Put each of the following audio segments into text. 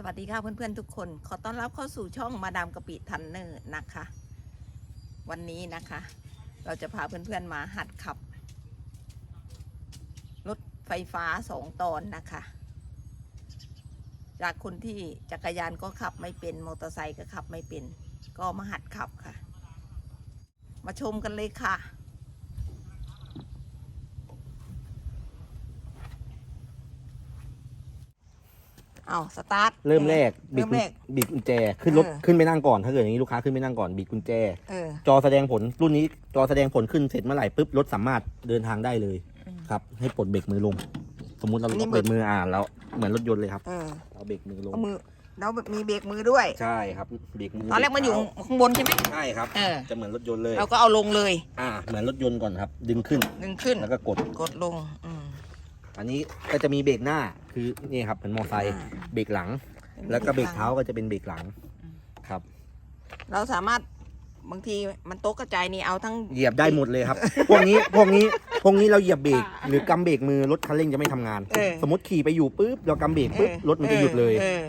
สวัสดีค่ะเพื่อนๆทุกคน ขอต้อนรับเข้าสู่ช่องมาดามกะปิทันเนอร์นะคะ วันนี้นะคะ เราจะพาเพื่อนๆมาหัดขับ รถไฟฟ้าสองตอนนะคะ จากคนที่จักรยานก็ขับไม่เป็นมอเตอร์ไซค์ก็ขับไม่เป็น ก็มาหัดขับค่ะ มาชมกันเลยค่ะ เอาสตาร์ทเริ่มแรกบิเริ่ดมกุญแรก บิดกุญแจขึ้นรถเออ ขึ้นไปนั่งก่อนถ้าเกิดอย่างนี้ลูกค้าขึ้นไปนั่งก่อนบิดกุญแจ เออ จอแสดงผลรุ่นนี้จอแสดงผลขึ้นเสร็จเมื่อไหร่ปุ๊บรถสามารถเดินทางได้เลยอืมครับ ให้ปลดเบรกมือลง สมมุติเราอันนี้ล็อกเบรกมืออ่าแล้วเหมือนรถยนต์เลยครับเออเอาเบรกมือลงเอามือแล้วมีเบรกมือด้วย ใช่ครับเบรกมือตอนแรกมันอยู่เบรเท้ข้างบนใช่ไหม ใช่ครับ เออ จะเหมือนรถยนต์เลยเราก็เอาลงเลย อ่าเหมือนรถยนต์ก่อนครับ ดึงขึ้น ดึงขึ้นแล้วก็กดกดลงอืม อันนี้ก็จะมีเบรกหน้าคือนี่ครับเหมือนมอไซค์อ่าเบรกหลัง แล้วก็เบรกเท้าก็จะเป็นเบรกหลังครับ เราสามารถบางทีมันโต๊ะกระจายนี่เอาทั้งเหยียบได้หมดเลยครับ พวกนี้พวกนี้พวกนี้เราเหยียบเบรกหรือกำเบรกมือรถคันเร่งจะไม่ทำงานเออสมมติขี่ไปอยู่ปุ๊บเรากำเบรกปุ๊บออรถมันจะหยุดเลยออ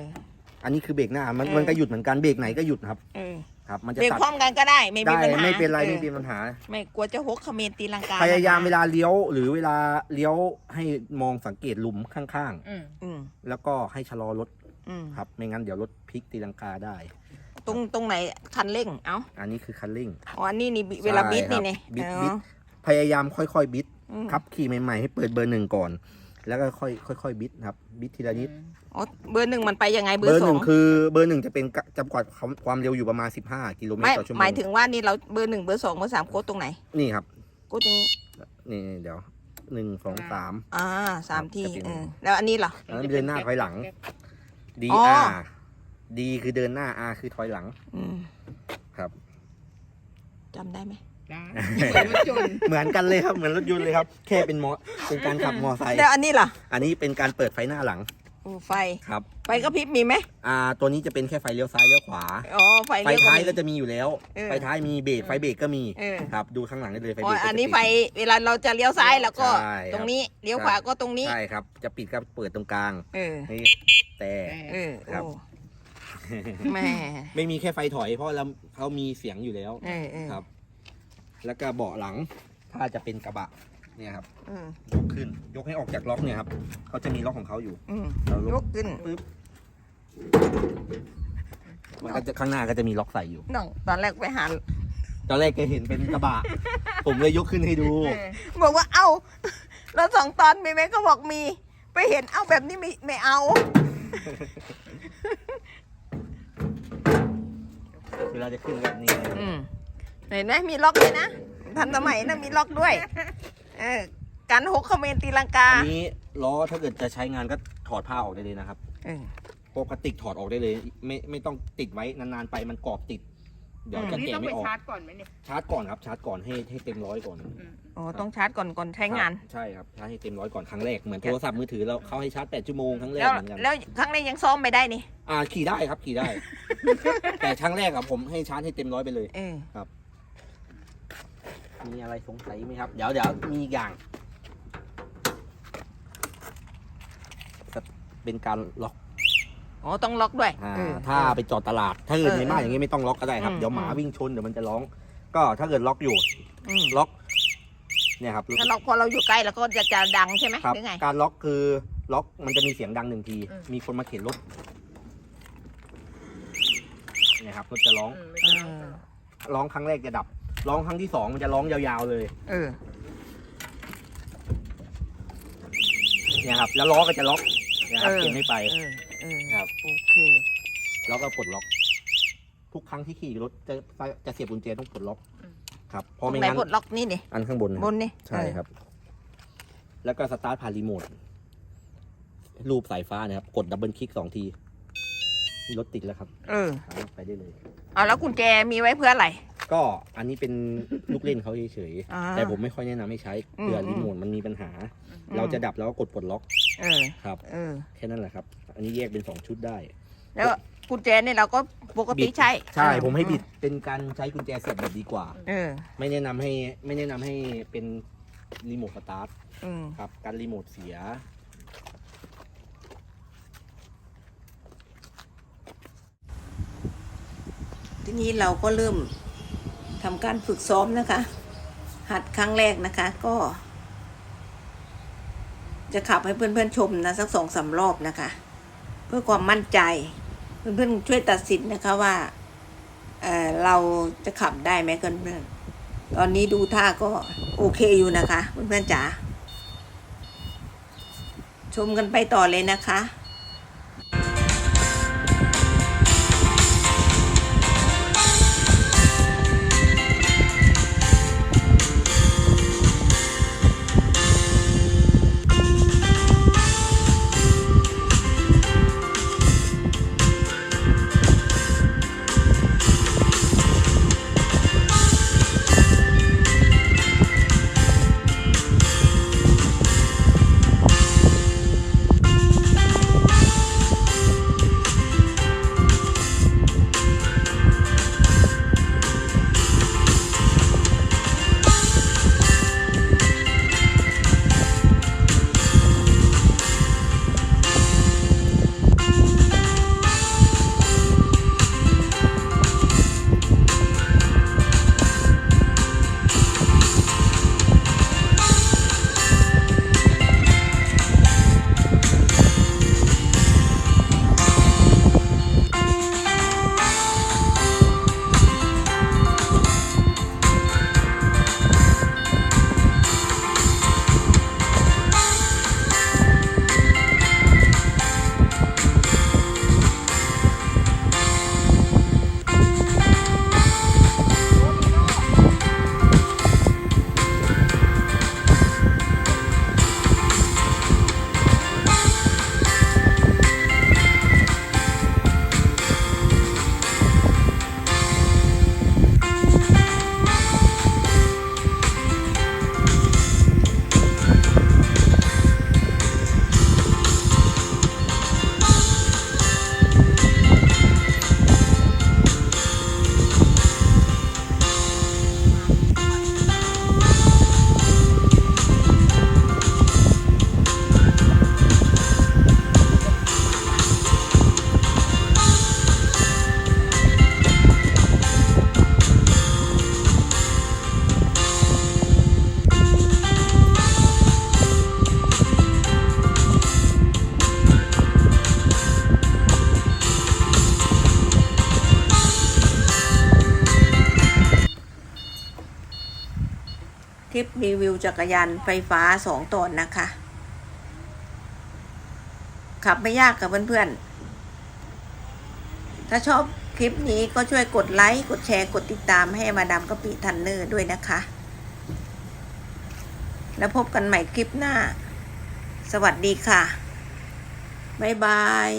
อันนี้คือเบรกหน้ามันเออมันก็หยุดเหมือนกันเบรกไหนก็หยุดครับเออ ครับมันจะเบรกตัดพร้อมกันก็ได้ ไม่มีได้ปัญหาไม่เป็นไรออไม่เป็นปัญหา ไม่กลัวจะหกเขมรตีลังกาพยายามเวลาเลี้ยวหรือเวลาเลี้ยวให้มองสังเกตหลุมข้างอืมอืมๆ แล้วก็ให้ชะลอรถอืมครับ ไม่งั้นเดี๋ยวรถพลิกตีลังกาได้ ตรงตรงไหนคันเร่งเอ้าอันนี้คือคันเร่ง อ๋ออันนี้นี่บิเวลาบิดนี่ไงบิด อ๋อบิดพยายามค่อยๆบิดอืมครับขี่ใหม่ๆให้เปิดเบอร์หนึ่งก่อน แล้วก็ค่อยค่อยๆบิดครับ บิดทีละนิด อ๋อเบอร์หนึ่งมันไปยังไงเบเบออร์ร์สหอนึ่งงคือเบอร์หนึ่งจะเป็นกะจำกัดความความเร็วอยู่ประมาณ 15 กิโลเมตไม่รต่อชั่วโมงหมายถึงว่านี่เราเบอร์หนึ่งเบอร์สองเบอร์สามโค้ดตรงไหนนี่ครับ โค้ดตรงนี้นี่เดี๋ยวหนึ่งสองสาม อ่าสามครับที่จะเป็นเออแล้วอันนี้เหรอ อันนั้นเดินหน้าถอยหลัง D อ๋อ R D คือเดินหน้า R คือถอยหลังอืมครับ จำได้ไหม ได้รถยนต์เหมือนกันเลยครับเหมือนรถยนต์เลยครับ แค่เป็นมอเป็นการขับมอไซค์แล้วอันนี้ล่ะ อันนี้เป็นการเปิดไฟหน้าหลังโอ้ไฟ ครับ ไฟกระพริบมีไหมอ่า ตัวนี้จะเป็นแค่ไฟเลี้ยวซ้ายเลี้ยวขวาอ๋อไฟไฟเลี้ยวท้ายมีก็จะมีอยู่แล้วเออไฟท้ายมีเบรกไฟเบรกก็มีเออครับดูข้างหลังได้เลยไฟอ๋เบอรกก็จะอันนี้ปิดไฟเวลาเราจะเลี้ยวซ้ายแล้วก็ใช่ครับตรงนี้เลี้ยวขวาก็ตรงนี้ใช่ครับ จะปิดก็เปิดตรงกลางเออนี่แต่เออครับโอ้แม่ไม่มีแค่ไฟถอยเพราะเราเขามีเสียงอยู่แล้วเออเออครับ แล้วก็เบาะหลังถ้าจะเป็นกระบะเนี่ยครับเออยกขึ้นยกให้ออกจากล็อกเนี่ยครับเขาจะมีล็อกของเขาอยู่ อืมเรายยกกขึ้นปึ๊บมันก็จะข้างหน้าก็จะมีล็อกใส่อยู่น้องตอนแรกไปหาตอนแรกแกเห็นเป็นกระบะ ผมเลยยกขึ้นให้ดูบอกว่าเอ้าเราสองตอนมีไหมก็บอกมี ไปเห็นเอ้าแบบนี้ไม่ไม่เอา เวลาจะขึ้นแบบนี้ อืม เห็นไหมมีล็อกเลยนะ ทันสมัยนะมีล็อกด้วย เออการหกเขมรตีลังกา อันนี้ล้อถ้าเกิดจะใช้งานก็ถอดผ้าออกได้เลยนะครับเออพวกพลาสติกถอดออกได้เลย ไม่ไม่ต้องติดไว้นานๆไปมันกรอบติด เดี๋ยวอืมจะนี่แกะต้องไม่ไปออก ชาร์จก่อนไหมเนี่ย ชาร์จก่อนครับชาร์จก่อนให้ให้เต็มร้อยก่อนอืมโอ้ต้องชาร์จก่อนก่อนใช้งานใช่ครับชาร์จให้เต็มร้อยก่อนครั้งแรกเหมือนโทรศัพท์มือถือเราเขาให้ชาร์จ8ชั่วโมงครั้งแรกแล้วเหมือนกันแล้วครั้งนี้ยังซ้อมไม่ได้นี่ อ่าขี่ได้ครับขี่ได้ แต่ครั้งแรกอะผมให้ชาร์จให้เต็มร้อยไปเลย เออ มีอะไรสงสัยไหมครับ เดี๋ยวเดี๋ยวมีอีกอย่าง เป็นการล็อกอ๋อต้องล็อกด้วยอ่าเออ ถ้าไปจอดตลาด ถ้าเกิดเออในบ้านเออออย่างงี้ไม่ต้องล็อกก็ได้ครับ อืม เดี๋ยวหมาอืมวิ่งชนเดี๋ยวมันจะร้อง ก็ถ้าเกิดล็อกอยู่ อืมล็อก เนี่ยครับ ถ้าล็อกพอเราอยู่ใกล้แล้วก็จะจะดังใช่ไหมครับ หรือไง การล็อกคือล็อกมันจะมีเสียงดังหนึ่งที อืม มีคนมาเข็นรถเนี่ยครับรถจะร้อง อืมไม่เอต้องอร้องครั้งแรกจะดับ ร้องครั้งที่สองมันจะร้องยาวๆเลย เออ เนี่ยครับ แล้วล้อก็จะล็อกเนี่ยครับเออเข็นไม่ไป เออ เออครับ โอเค แล้วก็ปลดล็อก ทุกครั้งที่ขี่รถจะจะเสียบกุญแจต้องปลดล็อกครับเพตรราะงไม่ไหนงั้นกดล็อกนี่นี่อันข้างบนนะบนนี่ใช่ครับ แล้วก็สตาร์ทผ่านรีโมทรูปสายฟ้านะครับ กดดับเบิลคลิกสองทีรถติดแล้วครับเออสามารถไปได้เลย เอาแล้วกุญแจมีไว้เพื่ออะไร ก็อันนี้เป็นลูกเล่นเขาเฉยอ่าๆแต่ผมไม่ค่อยแนะนำให้ใช้เผื่ออม รีโมทมันมีปัญหาอืมเราจะดับแล้วก็กดปลดล็อกเออ ครับเออ แค่นั้นแหละครับ อันนี้แยกเป็นสองชุดได้แล้วกุญแจนี่เราก็ปกติใช้ใช่เออผมให้บิดเป็นการใช้กุญแจเสียบบิดดีกว่า เออ ไม่แนะนำให้ไม่แนะนำให้เป็นรีโมทสตาร์ทอืม ครับการรีโมทเสีย ทีนี้เราก็เริ่ม ทำการฝึกซ้อมนะคะ หัดครั้งแรกนะคะ ก็ จะขับให้เพื่อนๆชมนะสักสองสามรอบนะคะ เพื่อความมั่นใจ เพื่อนๆช่วยตัดสินนะคะว่าเเราจะขับได้ไหมเพื่อนๆตอนนี้ดูท่าก็โอเคอยู่นะคะเพื่อนๆจ๋าชมกันไปต่อเลยนะคะ ลิปรีวิวจักรยานไฟฟ้าสองตอนนะคะ ขับไม่ยากกับเพื่อนๆ ถ้าชอบคลิปนี้ก็ช่วยกดไลค์ กดแชร์ กดติดตามให้มาดามกะปิทันเนอร์ด้วยนะคะ แล้วพบกันใหม่คลิปหน้า สวัสดีค่ะ บ๊ายบาย